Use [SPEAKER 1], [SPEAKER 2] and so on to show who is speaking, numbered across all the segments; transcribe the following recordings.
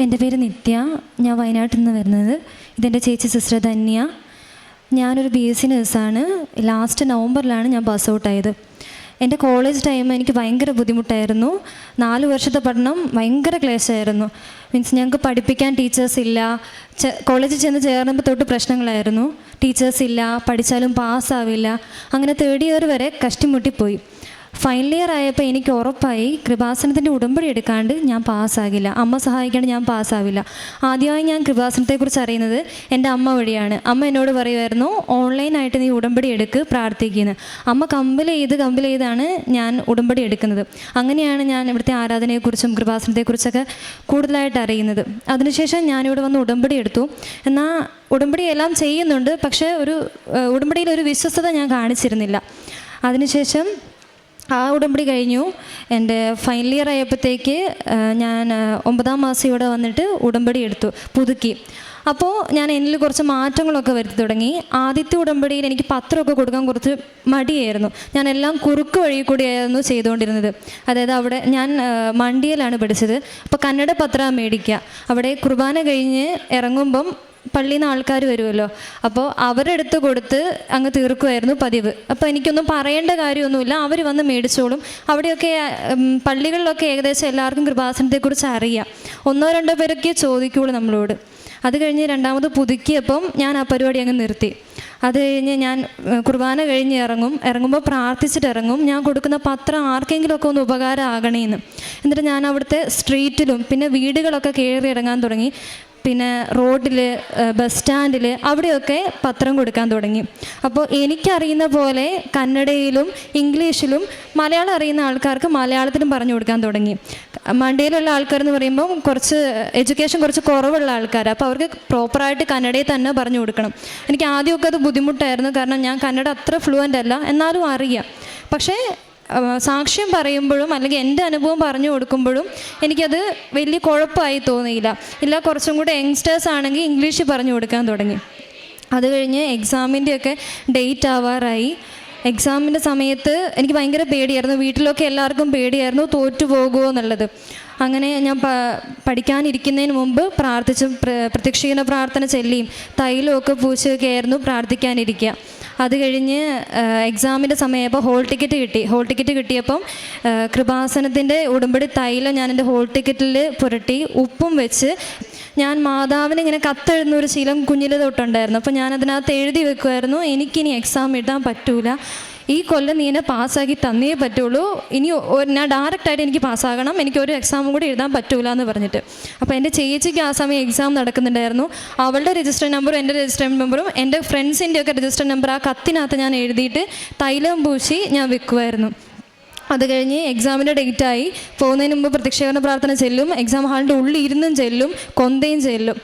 [SPEAKER 1] എന്റെ പേര് നിത്യ. ഞാൻ വയനാട്ടിൽ നിന്ന് വരുന്നത്. ഇതെന്റെ ചേച്ചി സിസ്റ്റർ ധന്യ. ഞാനൊരു ബി എസ് സി നേഴ്സാണ് ലാസ്റ്റ് നവംബറിലാണ് ഞാൻ പാസ് ഔട്ടായത് എന്റെ കോളേജ് ടൈം എനിക്ക് ഭയങ്കര ബുദ്ധിമുട്ടായിരുന്നു. നാല് വർഷത്തെ പഠനം ഭയങ്കര ക്ലേശമായിരുന്നു. മീൻസ് ഞങ്ങൾക്ക് പഠിപ്പിക്കാൻ ടീച്ചേഴ്സ് ഇല്ല. കോളേജിൽ ചെന്ന് ചേർന്നപ്പോൾ തൊട്ട് പ്രശ്നങ്ങളായിരുന്നു. ടീച്ചേഴ്സ് ഇല്ല പഠിച്ചാലും പാസ്സാവില്ല അങ്ങനെ തേർഡ് ഇയർ വരെ കഷ്ടിമുട്ടിപ്പോയി ഫൈനൽ ഇയർ ആയപ്പോൾ എനിക്ക് ഉറപ്പായി കൃപാസനത്തിന്റെ ഉടമ്പടി എടുക്കാണ്ട് ഞാൻ പാസ്സാകില്ല. അമ്മ സഹായിക്കാണ്ട് ഞാൻ പാസ്സാവില്ല. ആദ്യമായി ഞാൻ കൃപാസനത്തെക്കുറിച്ച് അറിയുന്നത് എന്റെ അമ്മ വഴിയാണ്. അമ്മ എന്നോട് പറയുമായിരുന്നു ഓൺലൈനായിട്ട് നീ ഉടമ്പടി എടുക്ക് പ്രാർത്ഥിക്കുന്നു. അമ്മ കമ്പൽ ചെയ്ത് കമ്പൽ ചെയ്താണ് ഞാൻ ഉടമ്പടി എടുക്കുന്നത്. അങ്ങനെയാണ് ഞാൻ ഇവിടുത്തെ ആരാധനയെക്കുറിച്ചും കൃപാസനത്തെക്കുറിച്ചൊക്കെ കൂടുതലായിട്ട് അറിയുന്നത്. അതിനുശേഷം ഞാനിവിടെ വന്ന് ഉടമ്പടി എടുത്തു. എന്നാൽ ഉടമ്പടി എല്ലാം ചെയ്യുന്നുണ്ട് പക്ഷേ ഒരു ഉടമ്പടിയിൽ ഒരു വിശ്വസ്തത ഞാൻ കാണിച്ചിരുന്നില്ല. അതിനുശേഷം ആ ഉടമ്പടി കഴിഞ്ഞു. എന്റെ ഫൈനൽ ഇയർ ആയപ്പോഴത്തേക്ക് ഞാൻ ഒമ്പതാം മാസം ഇവിടെ വന്നിട്ട് ഉടമ്പടി എടുത്തു പുതുക്കി. അപ്പോൾ ഞാൻ എന്നിൽ കുറച്ച് മാറ്റങ്ങളൊക്കെ വരുത്തി തുടങ്ങി. ആദ്യത്തെ ഉടമ്പടിയിൽ എനിക്ക് പത്രമൊക്കെ കൊടുക്കാൻ കുറച്ച് മടിയായിരുന്നു. ഞാൻ എല്ലാം കുറുക്ക് വഴി കൂടിയായിരുന്നു ചെയ്തുകൊണ്ടിരുന്നത്. അതായത് അവിടെ ഞാൻ മണ്ടിയിലാണ് പഠിച്ചത്. അപ്പോൾ കന്നഡ പത്രം മേടിക്കുക. അവിടെ കുർബാന കഴിഞ്ഞ് ഇറങ്ങുമ്പം പള്ളിയിൽ നിന്ന് ആൾക്കാർ വരുമല്ലോ അപ്പോൾ അവരെടുത്ത് കൊടുത്ത് അങ്ങ് തീർക്കുമായിരുന്നു പതിവ്. അപ്പോൾ എനിക്കൊന്നും പറയേണ്ട കാര്യമൊന്നുമില്ല. അവർ വന്ന് മേടിച്ചോളും. അവിടെയൊക്കെ പള്ളികളിലൊക്കെ ഏകദേശം എല്ലാവർക്കും കൃപാസനത്തെക്കുറിച്ച് അറിയാം. ഒന്നോ രണ്ടോ പേരൊക്കെ ചോദിക്കുള്ളൂ നമ്മളോട്. അത് കഴിഞ്ഞ് രണ്ടാമത് പുതുക്കിയപ്പം ഞാൻ ആ പരിപാടി അങ്ങ് നിർത്തി. അത് കഴിഞ്ഞ് ഞാൻ കുർബാന കഴിഞ്ഞ് ഇറങ്ങും. ഇറങ്ങുമ്പോൾ പ്രാർത്ഥിച്ചിട്ട് ഇറങ്ങും. ഞാൻ കൊടുക്കുന്ന പത്രം ആർക്കെങ്കിലുമൊക്കെ ഒന്ന് ഉപകാരം ആകണേന്ന്. എന്നിട്ട് ഞാൻ അവിടുത്തെ സ്ട്രീറ്റിലും പിന്നെ വീടുകളൊക്കെ കയറി ഇറങ്ങാൻ തുടങ്ങി. പിന്നെ റോഡിൽ ബസ് സ്റ്റാൻഡിൽ അവിടെയൊക്കെ പത്രം കൊടുക്കാൻ തുടങ്ങി. അപ്പോൾ എനിക്കറിയുന്ന പോലെ കന്നഡയിലും ഇംഗ്ലീഷിലും മലയാളം അറിയുന്ന ആൾക്കാർക്ക് മലയാളത്തിലും പറഞ്ഞു കൊടുക്കാൻ തുടങ്ങി. മണ്ടയിലുള്ള ആൾക്കാരെന്ന് പറയുമ്പോൾ കുറച്ച് എഡ്യൂക്കേഷൻ കുറച്ച് കുറവുള്ള ആൾക്കാർ അപ്പോൾ അവർക്ക് പ്രോപ്പറായിട്ട് കന്നഡയിൽ തന്നെ പറഞ്ഞു കൊടുക്കണം. എനിക്ക് ആദ്യമൊക്കെ അത് ബുദ്ധിമുട്ടായിരുന്നു. കാരണം ഞാൻ കന്നഡ അത്ര ഫ്ലുവന്റ് അല്ല. എന്നാലും അറിയാം. പക്ഷേ സാക്ഷ്യം പറയുമ്പോഴും അല്ലെങ്കിൽ എന്റെ അനുഭവം പറഞ്ഞു കൊടുക്കുമ്പോഴും എനിക്കത് വലിയ കുഴപ്പമായി തോന്നിയില്ല. ഇല്ല കുറച്ചും കൂടെ യങ്സ്റ്റേഴ്സ് ആണെങ്കിൽ ഇംഗ്ലീഷ് പറഞ്ഞു കൊടുക്കാൻ തുടങ്ങി. അത് കഴിഞ്ഞ് എക്സാമിന്റെയൊക്കെ ഡേറ്റ് ആവാറായി. എക്സാമിന്റെ സമയത്ത് എനിക്ക് ഭയങ്കര പേടിയായിരുന്നു. വീട്ടിലൊക്കെ എല്ലാവർക്കും പേടിയായിരുന്നു തോറ്റു പോകുമോ എന്നുള്ളത്. അങ്ങനെ ഞാൻ പഠിക്കാനിരിക്കുന്നതിന് മുമ്പ് പ്രാർത്ഥിച്ച് പ്ര- പ്രത്യക്ഷീകരണ പ്രാർത്ഥന ചെല്ലിയും തൈലമൊക്കെ പൂച്ചൊക്കെ ആയിരുന്നു പ്രാർത്ഥിക്കാനിരിക്കുക. അത് കഴിഞ്ഞ് എക്സാമിന്റെ സമയമായപ്പോൾ ഹോൾ ടിക്കറ്റ് കിട്ടി. ഹോൾ ടിക്കറ്റ് കിട്ടിയപ്പം കൃപാസനത്തിന്റെ ഉടുമ്പടി തൈലം ഞാൻ എന്റെ ഹോൾ ടിക്കറ്റിൽ പുരട്ടി ഉപ്പും വെച്ച് ഞാൻ മാതാവിന് ഇങ്ങനെ കത്തെഴുതുന്ന ഒരു ശീലം കുഞ്ഞിലെ തൊട്ടുണ്ടായിരുന്നു. അപ്പോൾ ഞാൻ അതിനകത്ത് എഴുതി വെക്കുമായിരുന്നു എനിക്കിനി എക്സാം എഴുതാൻ പറ്റൂല. ഈ കൊല്ലം നീ എന്നെ പാസ്സാക്കി തന്നേ പറ്റുള്ളൂ. ഇനി ഞാൻ ഡയറക്റ്റായിട്ട് എനിക്ക് പാസ്സാകണം. എനിക്ക് ഒരു എക്സാമും കൂടി എഴുതാൻ പറ്റൂല എന്ന് പറഞ്ഞിട്ട്. അപ്പോൾ എന്റെ ചേച്ചിക്ക് ആ സമയം എക്സാം നടക്കുന്നുണ്ടായിരുന്നു. അവളുടെ രജിസ്റ്റർ നമ്പറും എന്റെ രജിസ്റ്റർ നമ്പറും എന്റെ ഫ്രണ്ട്സിന്റെ ഒക്കെ രജിസ്റ്റർ നമ്പർ ആ കത്തിനകത്ത് ഞാൻ എഴുതിയിട്ട് തൈലം പൂശി ഞാൻ വെക്കുമായിരുന്നു അത് കഴിഞ്ഞ് എക്സാമിന്റെ ഡേറ്റായി പോകുന്നതിന് മുമ്പ് പ്രത്യക്ഷീകരണ പ്രാർത്ഥന ചെല്ലും. എക്സാം ഹാളിന്റെ ഉള്ളിൽ ഇരുന്നും ചെല്ലും. കൊന്തയും ചെല്ലും.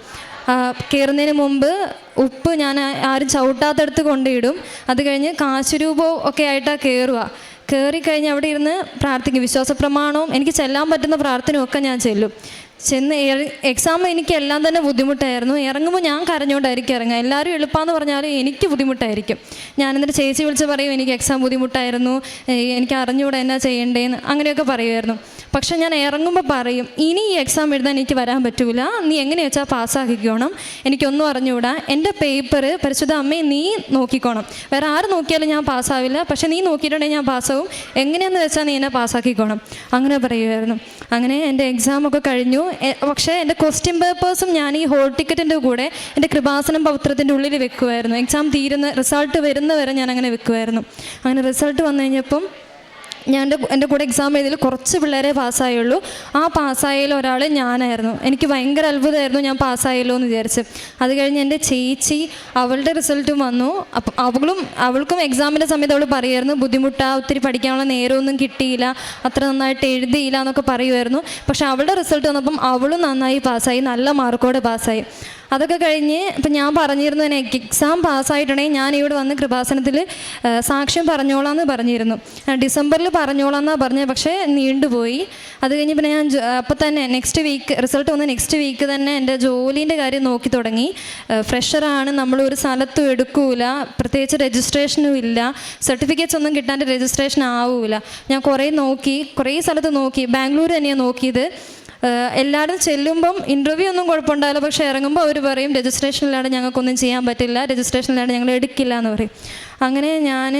[SPEAKER 1] കയറുന്നതിന് മുമ്പ് ഉപ്പ് ഞാൻ ആരും ചവിട്ടാത്തടുത്ത് കൊണ്ടിടും. അത് കഴിഞ്ഞ് കാശുരൂപവും ഒക്കെ ആയിട്ടാണ് കയറുക കയറി കഴിഞ്ഞ് അവിടെ ഇരുന്ന് പ്രാർത്ഥിക്കും. വിശ്വാസ പ്രമാണവും എനിക്ക് ചെല്ലാൻ പറ്റുന്ന പ്രാർത്ഥനയും ഒക്കെ ഞാൻ ചെല്ലും. ചെന്ന് എക്സാം എനിക്ക് എല്ലാം തന്നെ ബുദ്ധിമുട്ടായിരുന്നു. ഇറങ്ങുമ്പോൾ ഞാൻ കരഞ്ഞുകൊണ്ടായിരിക്കും ഇറങ്ങുക. എല്ലാവരും എളുപ്പമെന്ന് പറഞ്ഞാലും എനിക്ക് ബുദ്ധിമുട്ടായിരിക്കും. ഞാൻ എന്നിട്ട് ചേച്ചി വിളിച്ച് പറയും എനിക്ക് എക്സാം ബുദ്ധിമുട്ടായിരുന്നു. എനിക്ക് അറിഞ്ഞുകൂടെ എന്നാ ചെയ്യേണ്ടതെന്ന് അങ്ങനെയൊക്കെ പറയുമായിരുന്നു. പക്ഷെ ഞാൻ ഇറങ്ങുമ്പോൾ പറയും ഇനി ഈ എക്സാം എഴുതാൻ എനിക്ക് വരാൻ പറ്റൂല. നീ എങ്ങനെ വെച്ചാൽ പാസ്സാക്കിക്കോണം എനിക്കൊന്നും അറിഞ്ഞുകൂടാ എന്റെ പേപ്പർ പരിശുദ്ധ അമ്മയെ നീ നോക്കിക്കോണം. വേറെ ആര് നോക്കിയാലും ഞാൻ പാസ്സാവില്ല പക്ഷെ നീ നോക്കിയിട്ടുണ്ടെങ്കിൽ ഞാൻ പാസ്സാവും എങ്ങനെയാന്ന് വെച്ചാൽ നീ എന്നെ പാസ്സാക്കിക്കോണം അങ്ങനെ പറയുമായിരുന്നു അങ്ങനെ എന്റെ എക്സാമൊക്കെ കഴിഞ്ഞു. പക്ഷേ എന്റെ ക്വസ്റ്റ്യൻ പേപ്പേഴ്സും ഞാൻ ഈ ഹോൾ ടിക്കറ്റിന്റെ കൂടെ എന്റെ കൃപാസനം പൗത്രത്തിന്റെ ഉള്ളിൽ വെക്കുമായിരുന്നു എക്സാം തീരുന്ന റിസൾട്ട് വരുന്നവരെ ഞാൻ അങ്ങനെ വെക്കുമായിരുന്നു അങ്ങനെ റിസൾട്ട് വന്നു കഴിഞ്ഞപ്പം ഞാൻ എന്റെ കൂടെ എക്സാം എഴുതിയിൽ കുറച്ച് പിള്ളേരെ പാസ്സായുള്ളൂ ആ പാസ്സായതിൽ ഒരാൾ ഞാനായിരുന്നു. എനിക്ക് ഭയങ്കര അത്ഭുതമായിരുന്നു ഞാൻ പാസ്സായല്ലോ എന്ന് വിചാരിച്ച്. അത് കഴിഞ്ഞ് എന്റെ ചേച്ചി അവളുടെ റിസൾട്ടും വന്നു. അപ്പം അവളും അവൾക്കും എക്സാമിന്റെ സമയത്ത് അവൾ പറയുമായിരുന്നു ബുദ്ധിമുട്ടാ ഒത്തിരി പഠിക്കാനുള്ള നേരമൊന്നും കിട്ടിയില്ല അത്ര നന്നായിട്ട് എഴുതിയില്ല എന്നൊക്കെ പറയുമായിരുന്നു. പക്ഷെ അവളുടെ റിസൾട്ട് വന്നപ്പം അവളും നന്നായി പാസ്സായി നല്ല മാർക്കോടെ പാസ്സായി അതൊക്കെ കഴിഞ്ഞ് ഇപ്പം ഞാൻ പറഞ്ഞിരുന്നു എനിക്ക് എക്സാം പാസ്സായിട്ടുണ്ടെങ്കിൽ ഞാൻ ഇവിടെ വന്ന് കൃപാസനത്തിൽ സാക്ഷ്യം പറഞ്ഞോളാം എന്ന് പറഞ്ഞിരുന്നു ഡിസംബറിൽ പറഞ്ഞോളാം എന്നാണ് പറഞ്ഞത് പക്ഷേ നീണ്ടുപോയി. അത് കഴിഞ്ഞ് പിന്നെ ഞാൻ അപ്പം തന്നെ നെക്സ്റ്റ് വീക്ക് റിസൾട്ട് വന്ന് നെക്സ്റ്റ് വീക്ക് തന്നെ എന്റെ ജോലീന്റെ കാര്യം നോക്കി തുടങ്ങി. ഫ്രഷറാണ് നമ്മൾ ഒരു സ്ഥലത്തും എടുക്കൂല പ്രത്യേകിച്ച് രജിസ്ട്രേഷനും ഇല്ല. സർട്ടിഫിക്കറ്റ്സ് ഒന്നും കിട്ടാണ്ട് രജിസ്ട്രേഷൻ ആവൂല. ഞാൻ കുറേ നോക്കി കുറേ സ്ഥലത്ത് നോക്കി. ബാംഗ്ലൂർ തന്നെയാണ് നോക്കിയത്. എല്ലാവരും ചെല്ലുമ്പം ഇന്റർവ്യൂ ഒന്നും കുഴപ്പമുണ്ടാവില്ല. പക്ഷേ ഇറങ്ങുമ്പോൾ അവർ പറയും രജിസ്ട്രേഷനിലാണ് ഞങ്ങൾക്കൊന്നും ചെയ്യാൻ പറ്റില്ല. രജിസ്ട്രേഷനിലാണ് ഞങ്ങൾ എടുക്കില്ല എന്ന് പറയും. അങ്ങനെ ഞാൻ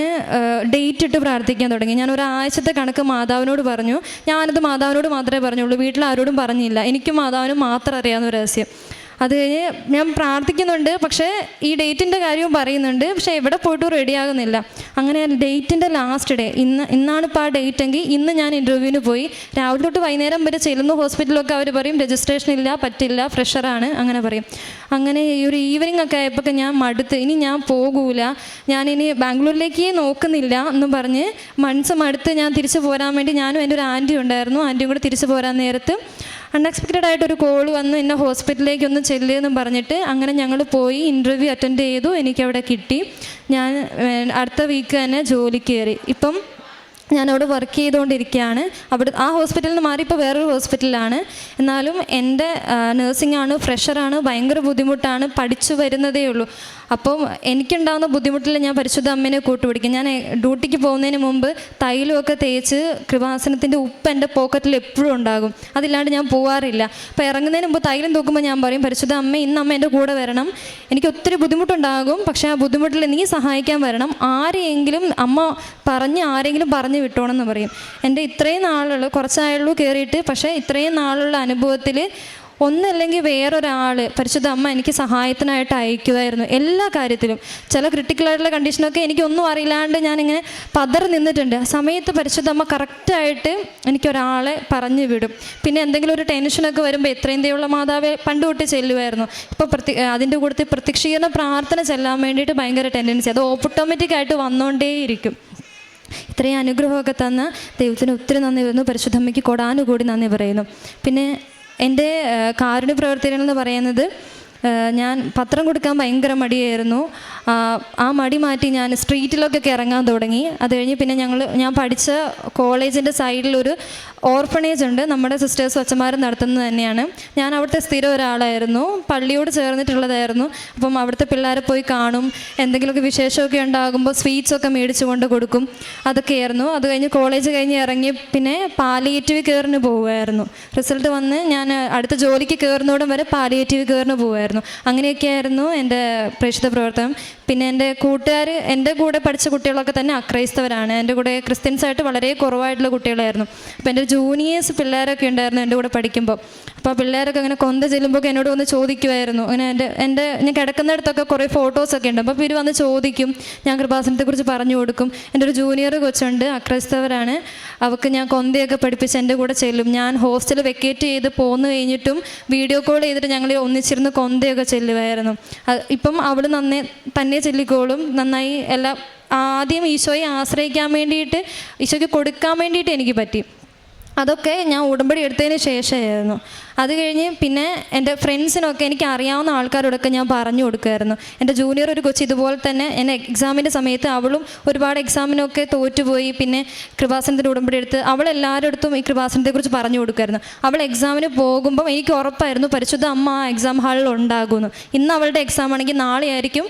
[SPEAKER 1] ഡേറ്റ് ഇട്ട് പ്രാർത്ഥിക്കാൻ തുടങ്ങി. ഞാൻ ഒരാഴ്ചത്തെ കണക്ക് മാതാവിനോട് പറഞ്ഞു. ഞാനത് മാതാവിനോട് മാത്രമേ പറഞ്ഞുള്ളൂ. വീട്ടിൽ ആരോടും പറഞ്ഞില്ല. എനിക്കും മാതാവിനും മാത്രം അറിയാവുന്ന ഒരു രഹസ്യം. അത് കഴിഞ്ഞ് ഞാൻ പ്രാർത്ഥിക്കുന്നുണ്ട് പക്ഷേ ഈ ഡേറ്റിന്റെ കാര്യവും പറയുന്നുണ്ട് പക്ഷേ എവിടെ പോയിട്ടും റെഡിയാകുന്നില്ല അങ്ങനെ ഡേറ്റിന്റെ ലാസ്റ്റ് ഡേ ഇന്ന് ഇന്നാണ് ഇപ്പോൾ ആ ഡേറ്റ് എങ്കിൽ ഇന്ന് ഞാൻ ഇന്റർവ്യൂവിന് പോയി. രാവിലെ തൊട്ട് വൈകുന്നേരം വരെ ചെല്ലുന്ന ഹോസ്പിറ്റലൊക്കെ അവർ പറയും രജിസ്ട്രേഷൻ ഇല്ല പറ്റില്ല ഫ്രഷറാണ് അങ്ങനെ പറയും. അങ്ങനെ ഈ ഒരു ഈവനിങ് ഒക്കെ ആയപ്പോൾ ഞാൻ മടുത്ത് ഇനി ഞാൻ പോകൂല ഞാനിനി ബാംഗ്ലൂരിലേക്ക് നോക്കുന്നില്ല എന്ന് പറഞ്ഞ് മൺസ് മടുത്ത് ഞാൻ തിരിച്ചു പോരാൻ വേണ്ടി ഞാനും എന്റെ ഒരു ആന്റി ഉണ്ടായിരുന്നു. ആന്റിയും കൂടെ തിരിച്ചു പോരാൻ നേരത്ത് അൺഎക്സ്പെക്റ്റഡ് ആയിട്ട് ഒരു കോൾ വന്ന് എന്നെ ഹോസ്പിറ്റലിലേക്ക് ഒന്ന് ചെല്ലുമെന്ന് പറഞ്ഞിട്ട് അങ്ങനെ ഞങ്ങൾ പോയി ഇന്റർവ്യൂ അറ്റൻഡ് ചെയ്തു. എനിക്കവിടെ കിട്ടി. ഞാൻ അടുത്ത വീക്ക് തന്നെ ജോലി കയറി. ഇപ്പം ഞാനവിടെ വർക്ക് ചെയ്തുകൊണ്ടിരിക്കുകയാണ്. അവിടെ ആ ഹോസ്പിറ്റലിൽ നിന്ന് മാറി ഇപ്പോൾ വേറൊരു ഹോസ്പിറ്റലിലാണ് എന്നാലും എന്റെ നഴ്സിംഗ് ആണ് ഫ്രഷറാണ് ഭയങ്കര ബുദ്ധിമുട്ടാണ് പഠിച്ചു വരുന്നതേ ഉള്ളൂ. അപ്പം എനിക്കുണ്ടാകുന്ന ബുദ്ധിമുട്ടിൽ ഞാൻ പരിശുദ്ധ അമ്മേനെ കൂട്ടുപിടിക്കും. ഞാൻ ഡ്യൂട്ടിക്ക് പോകുന്നതിന് മുമ്പ് തൈലമൊക്കെ തേച്ച് കൃപാസനത്തിന്റെ ഉപ്പ് എന്റെ പോക്കറ്റിൽ എപ്പോഴും ഉണ്ടാകും. അതില്ലാണ്ട് ഞാൻ പോവാറില്ല. അപ്പോൾ ഇറങ്ങുന്നതിന് മുമ്പ് തൈലം തൂക്കുമ്പോൾ ഞാൻ പറയും പരിശുദ്ധ അമ്മ ഇന്ന് അമ്മ എന്റെ കൂടെ വരണം. എനിക്ക് ഒത്തിരി ബുദ്ധിമുട്ടുണ്ടാകും. പക്ഷേ ആ ബുദ്ധിമുട്ടിൽ നീ സഹായിക്കാൻ വരണം. ആരെയെങ്കിലും അമ്മ പറഞ്ഞ് ആരെങ്കിലും പറഞ്ഞു വിട്ടോണം എന്ന് പറയും. എന്റെ ഇത്രയും നാളുള്ള കുറച്ചായുള്ളൂ കയറിയിട്ട്. പക്ഷേ ഇത്രയും നാളുള്ള അനുഭവത്തിൽ ഒന്നല്ലെങ്കിൽ വേറൊരാൾ പരിശുദ്ധ അമ്മ എനിക്ക് സഹായത്തിനായിട്ട് അയക്കുമായിരുന്നു എല്ലാ കാര്യത്തിലും. ചില ക്രിട്ടിക്കലായിട്ടുള്ള കണ്ടീഷനൊക്കെ എനിക്കൊന്നും അറിയില്ലാണ്ട് ഞാനിങ്ങനെ പതറി നിന്നിട്ടുണ്ട്. ആ സമയത്ത് പരിശുദ്ധ അമ്മ കറക്റ്റായിട്ട് എനിക്കൊരാളെ പറഞ്ഞു വിടും. പിന്നെ എന്തെങ്കിലും ഒരു ടെൻഷനൊക്കെ വരുമ്പോൾ എത്രയും ദൈവമുള്ള മാതാവെ പണ്ട് തൊട്ട് ചെല്ലുമായിരുന്നു. ഇപ്പോൾ പ്രതി അതിന്റെ കൂട്ടത്തിൽ പ്രത്യക്ഷീകരണ പ്രാർത്ഥന ചെല്ലാൻ വേണ്ടിയിട്ട് ഭയങ്കര ടെൻഡൻസി അത് ഓട്ടോമാറ്റിക് ആയിട്ട് വന്നുകൊണ്ടേയിരിക്കും ഇത്രയും അനുഗ്രഹമൊക്കെ തന്ന ദൈവത്തിന് ഒത്തിരി നന്ദി പറയുന്നു. പരിശുദ്ധമ്മയ്ക്ക് കൊടാനുകൂടി നന്ദി പറയുന്നു. പിന്നെ എന്റെ കാരുണ്യ പ്രവർത്തനങ്ങൾ എന്ന് പറയുന്നത് ഞാൻ പത്രം കൊടുക്കാൻ ഭയങ്കര മടിയായിരുന്നു. ആ മടി മാറ്റി ഞാൻ സ്ട്രീറ്റിലൊക്കെ ഇറങ്ങാൻ തുടങ്ങി. അത് കഴിഞ്ഞ് പിന്നെ ഞങ്ങൾ ഞാൻ പഠിച്ച കോളേജിന്റെ സൈഡിലൊരു ഓർഫണേജ് ഉണ്ട്. നമ്മുടെ സിസ്റ്റേഴ്സ് അച്ഛന്മാരും നടത്തുന്നത് തന്നെയാണ്. ഞാൻ അവിടുത്തെ സ്ഥിരം ഒരാളായിരുന്നു. പള്ളിയോട് ചേർന്നിട്ടുള്ളതായിരുന്നു. അപ്പം അവിടുത്തെ പിള്ളേരെ പോയി കാണും. എന്തെങ്കിലുമൊക്കെ വിശേഷമൊക്കെ ഉണ്ടാകുമ്പോൾ സ്വീറ്റ്സൊക്കെ മേടിച്ചു കൊണ്ട് കൊടുക്കും. അതൊക്കെയായിരുന്നു. അത് കഴിഞ്ഞ് കോളേജ് കഴിഞ്ഞ് ഇറങ്ങി പിന്നെ പാലിയേറ്റീവ് കെയറിന് പോവുമായിരുന്നു. റിസൾട്ട് വന്ന് ഞാൻ അടുത്ത ജോലിക്ക് കയറുന്നോടും വരെ പാലിയേറ്റീവ് കെയറിന് പോവുമായിരുന്നു. അങ്ങനെയൊക്കെയായിരുന്നു എന്റെ പ്രേക്ഷിത പ്രവർത്തനം. പിന്നെ എന്റെ കൂട്ടുകാർ എന്റെ കൂടെ പഠിച്ച കുട്ടികളൊക്കെ തന്നെ അക്രൈസ്തവരാണ്. എന്റെ കൂടെ ക്രിസ്ത്യൻസായിട്ട് വളരെ കുറവായിട്ടുള്ള കുട്ടികളായിരുന്നു. അപ്പോൾ എന്റെ ജൂനിയേഴ്സ് പിള്ളേരൊക്കെ ഉണ്ടായിരുന്നു എന്റെ കൂടെ പഠിക്കുമ്പോൾ അപ്പോൾ പിള്ളേരൊക്കെ അങ്ങനെ കൊന്ത ചെല്ലുമ്പോൾ എന്നോട് വന്ന് ചോദിക്കുമായിരുന്നു അങ്ങനെ എന്റെ എന്റെ ഞാൻ കിടക്കുന്നിടത്തൊക്കെ കുറേ ഫോട്ടോസൊക്കെ ഉണ്ട്. അപ്പോൾ ഇവർ വന്ന് ചോദിക്കും ഞാൻ കൃപാസനത്തെക്കുറിച്ച് പറഞ്ഞു കൊടുക്കും. എന്റെ ഒരു ജൂനിയർ കൊച്ചുണ്ട് അക്രൈസ്തവരാണ്. അവൾക്ക് ഞാൻ കൊന്തയൊക്കെ പഠിപ്പിച്ച് എന്റെ കൂടെ ചെല്ലും. ഞാൻ ഹോസ്റ്റൽ വെക്കേറ്റ് ചെയ്ത് പോന്നു കഴിഞ്ഞിട്ടും വീഡിയോ കോൾ ചെയ്തിട്ട് ഞങ്ങൾ ഒന്നിച്ചിരുന്ന് കൊന്തയൊക്കെ ചെല്ലുമായിരുന്നു ഇപ്പം അവൾ നന്നേ തന്നെ ചെല്ലിക്കോളും. നന്നായി എല്ലാം ആദ്യം ഈശോയെ ആശ്രയിക്കാൻ വേണ്ടിയിട്ട് ഈശോയ്ക്ക് കൊടുക്കാൻ വേണ്ടിയിട്ട് എനിക്ക് പറ്റി. അതൊക്കെ ഞാൻ ഉടമ്പടി എടുത്തതിന് ശേഷമായിരുന്നു. അത് കഴിഞ്ഞ് പിന്നെ എന്റെ ഫ്രണ്ട്സിനൊക്കെ എനിക്ക് അറിയാവുന്ന ആൾക്കാരോടൊക്കെ ഞാൻ പറഞ്ഞു കൊടുക്കുമായിരുന്നു. എന്റെ ജൂനിയർ ഒരു കൊച്ചു ഇതുപോലെ തന്നെ എന്നെ എക്സാമിന്റെ സമയത്ത് അവളും ഒരുപാട് എക്സാമിനൊക്കെ തോറ്റുപോയി. പിന്നെ കൃപാസനത്തിന്റെ ഉടമ്പടി എടുത്ത് അവൾ എല്ലാവരുടെ ഈ കൃപാസനത്തെക്കുറിച്ച് പറഞ്ഞു കൊടുക്കുമായിരുന്നു. അവൾ എക്സാമിന് പോകുമ്പം എനിക്ക് ഉറപ്പായിരുന്നു പരിശുദ്ധ അമ്മ ആ എക്സാം ഹാളിൽ ഉണ്ടാകുമെന്ന്. ഇന്ന് അവളുടെ എക്സാം ആണെങ്കിൽ നാളെ ആയിരിക്കും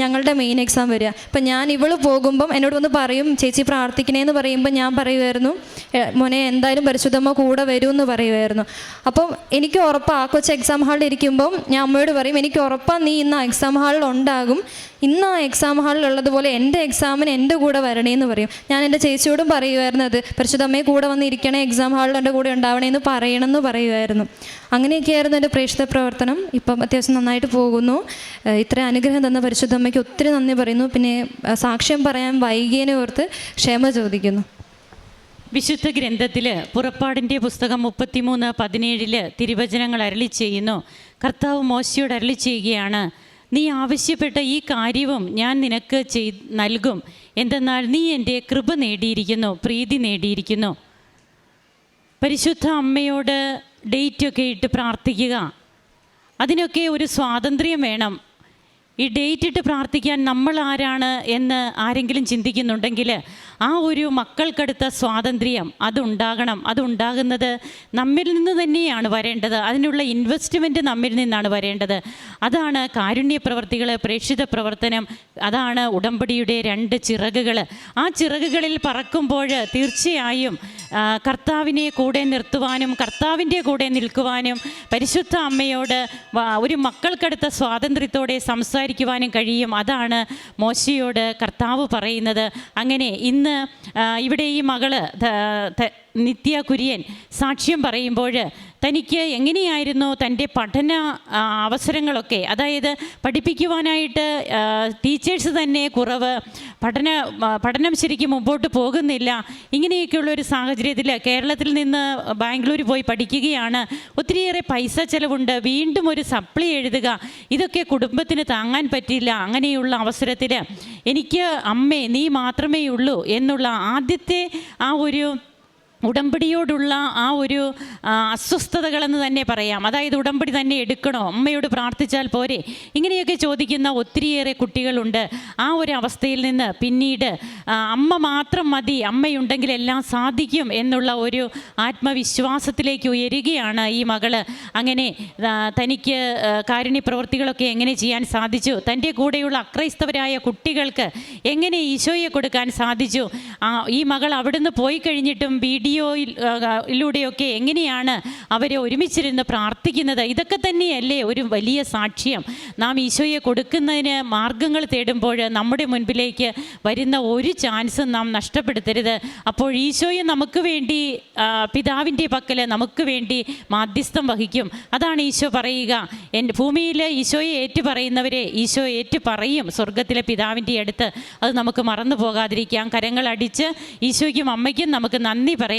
[SPEAKER 1] ഞങ്ങളുടെ മെയിൻ എക്സാം വരിക. അപ്പം ഞാൻ ഇവൾ പോകുമ്പം എന്നോട് വന്ന് പറയും ചേച്ചി പ്രാർത്ഥിക്കണേന്ന് പറയുമ്പോൾ ഞാൻ പറയുമായിരുന്നു "എ, മോനെ എന്തായാലും പരിശുദ്ധമ്മ കൂടെ വരുമെന്ന് പറയുമായിരുന്നു. അപ്പം എനിക്ക് ഉറപ്പാണ് ആ കൊച്ചു എക്സാം ഹാളിൽ ഇരിക്കുമ്പം ഞാൻ അമ്മയോട് പറയും എനിക്ക് ഉറപ്പാണ് നീ ഇന്ന് ആ എക്സാം ഹാളിൽ ഉണ്ടാകും. ഇന്ന് ആ എക്സാം ഹാളിൽ ഉള്ളതുപോലെ എന്റെ എക്സാമിന് എന്റെ കൂടെ വരണേ എന്ന് പറയും. ഞാൻ എന്റെ ചേച്ചിയോടും പറയുമായിരുന്നു അത്. പരിശുദ്ധമ്മയെ കൂടെ വന്നിരിക്കണേ എക്സാം ഹാളിൽ എന്റെ കൂടെ ഉണ്ടാവണേ ഉണ്ടാവണേന്ന് പറയണമെന്ന് പറയുമായിരുന്നു. അങ്ങനെയൊക്കെയായിരുന്നു എന്റെ പ്രേക്ഷിത പ്രവർത്തനം. ഇപ്പം അത്യാവശ്യം നന്നായിട്ട് പോകുന്നു. ഇത്രയും അനുഗ്രഹം തന്ന പരിശുദ്ധമ്മയ്ക്ക് ഒത്തിരി നന്ദി പറയുന്നു. പിന്നെ സാക്ഷ്യം പറയാൻ വൈകിയതിനെ ഓർത്ത് ക്ഷമ ചോദിക്കുന്നു.
[SPEAKER 2] വിശുദ്ധ ഗ്രന്ഥത്തിൽ പുറപ്പാടിന്റെ പുസ്തകം മുപ്പത്തിമൂന്ന് പതിനേഴിൽ തിരുവചനങ്ങൾ അരളി ചെയ്യുന്നു. കർത്താവ് മോശയോട് അരളി ചെയ്യുകയാണ് നീ ആവശ്യപ്പെട്ട ഈ കാര്യവും ഞാൻ നിനക്ക് ചെയ് നൽകും. എന്തെന്നാൽ നീ എന്റെ കൃപ നേടിയിരിക്കുന്നു പ്രീതി നേടിയിരിക്കുന്നു. പരിശുദ്ധ അമ്മയോട് ഡേറ്റൊക്കെ ഇട്ട് പ്രാർത്ഥിക്കുക. അതിനൊക്കെ ഒരു സ്വാതന്ത്ര്യം വേണം. ഈ ഡേറ്റ് ഇട്ട് പ്രാർത്ഥിക്കാൻ നമ്മൾ ആരാണ് എന്ന് ആരെങ്കിലും ചിന്തിക്കുന്നുണ്ടെങ്കിൽ ആ ഒരു മക്കൾക്കടുത്ത സ്വാതന്ത്ര്യം അതുണ്ടാകണം. അതുണ്ടാകുന്നത് നമ്മിൽ നിന്ന് തന്നെയാണ് വരേണ്ടത്. അതിനുള്ള ഇൻവെസ്റ്റ്മെന്റ് നമ്മിൽ നിന്നാണ് വരേണ്ടത്. അതാണ് കാരുണ്യ പ്രവർത്തികൾ പ്രേക്ഷിത പ്രവർത്തനം അതാണ് ഉടമ്പടിയുടെ രണ്ട് ചിറകുകൾ. ആ ചിറകുകളിൽ പറക്കുമ്പോൾ തീർച്ചയായും കർത്താവിനെ കൂടെ നിർത്തുവാനും കർത്താവിന്റെ കൂടെ നിൽക്കുവാനും പരിശുദ്ധ അമ്മയോട് ഒരു മക്കൾക്കടുത്ത സ്വാതന്ത്ര്യത്തോടെ സംസാരിക്കുവാനും കഴിയും. അതാണ് മോശയോട് കർത്താവ് പറയുന്നത്. അങ്ങനെ ഇന്ന് ഇവിടെ ഈ മകൾ നിത്യ കുര്യൻ സാക്ഷ്യം പറയുമ്പോൾ തനിക്ക് എങ്ങനെയായിരുന്നു തന്റെ പഠന അവസരങ്ങളൊക്കെ? അതായത് പഠിപ്പിക്കുവാനായിട്ട് ടീച്ചേഴ്സ് തന്നെ കുറവ് പഠന പഠനം ശരിക്കും മുമ്പോട്ട് പോകുന്നില്ല. ഇങ്ങനെയൊക്കെയുള്ള ഒരു സാഹചര്യത്തിൽ കേരളത്തിൽ നിന്ന് ബാംഗ്ലൂർ പോയി പഠിക്കുകയാണ്. ഒത്തിരിയേറെ പൈസ ചെലവുണ്ട്. വീണ്ടും ഒരു സപ്ലി എഴുതുക. ഇതൊക്കെ കുടുംബത്തിന് താങ്ങാൻ പറ്റില്ല അങ്ങനെയുള്ള അവസരത്തിൽ എനിക്ക് അമ്മേ നീ മാത്രമേ ഉള്ളൂ എന്നുള്ള ആദ്യത്തെ ആ ഒരു ഉടമ്പടിയോടുള്ള ആ ഒരു അസ്വസ്ഥതകളെന്ന് തന്നെ പറയാം. അതായത് ഉടമ്പടി തന്നെ എടുക്കണോ? അമ്മയോട് പ്രാർത്ഥിച്ചാൽ പോരെ. ഇങ്ങനെയൊക്കെ ചോദിക്കുന്ന ഒത്തിരിയേറെ കുട്ടികളുണ്ട്. ആ ഒരു അവസ്ഥയിൽ നിന്ന് പിന്നീട് അമ്മ മാത്രം മതി അമ്മയുണ്ടെങ്കിൽ എല്ലാം സാധിക്കും എന്നുള്ള ഒരു ആത്മവിശ്വാസത്തിലേക്ക് ഉയരുകയാണ് ഈ മകൾ. അങ്ങനെ തനിക്ക് കാരുണ്യ പ്രവൃത്തികളൊക്കെ എങ്ങനെ ചെയ്യാൻ സാധിച്ചു? തന്റെ കൂടെയുള്ള അക്രൈസ്തവരായ കുട്ടികൾക്ക് എങ്ങനെ ഈശോയെ കൊടുക്കാൻ സാധിച്ചു? ഈ മകൾ അവിടുന്ന് പോയി കഴിഞ്ഞിട്ടും വീഡിയോയിലൂടെയൊക്കെ എങ്ങനെയാണ് അവരെ ഒരുമിച്ചിരുന്ന് പ്രാർത്ഥിക്കുന്നത്? ഇതൊക്കെ തന്നെയല്ലേ ഒരു വലിയ സാക്ഷ്യം. നാം ഈശോയെ കൊടുക്കുന്നതിന് മാർഗങ്ങൾ തേടുമ്പോൾ നമ്മുടെ മുൻപിലേക്ക് വരുന്ന ഒരു ചാൻസും നാം നഷ്ടപ്പെടുത്തരുത്. അപ്പോൾ ഈശോയെ നമുക്ക് വേണ്ടി പിതാവിന്റെ പക്കൽ നമുക്ക് വേണ്ടി മാധ്യസ്ഥം വഹിക്കും. അതാണ് ഈശോ പറയുക. എന്റെ ഭൂമിയിൽ ഈശോയെ ഏറ്റു പറയുന്നവരെ ഈശോ ഏറ്റു പറയും. സ്വർഗത്തിലെ പിതാവിന്റെ അടുത്ത്. അത് നമുക്ക് മറന്നു പോകാതിരിക്കാം. കരങ്ങൾ അടിച്ച് ഈശോയ്ക്കും അമ്മയ്ക്കും നമുക്ക് നന്ദി പറയാം.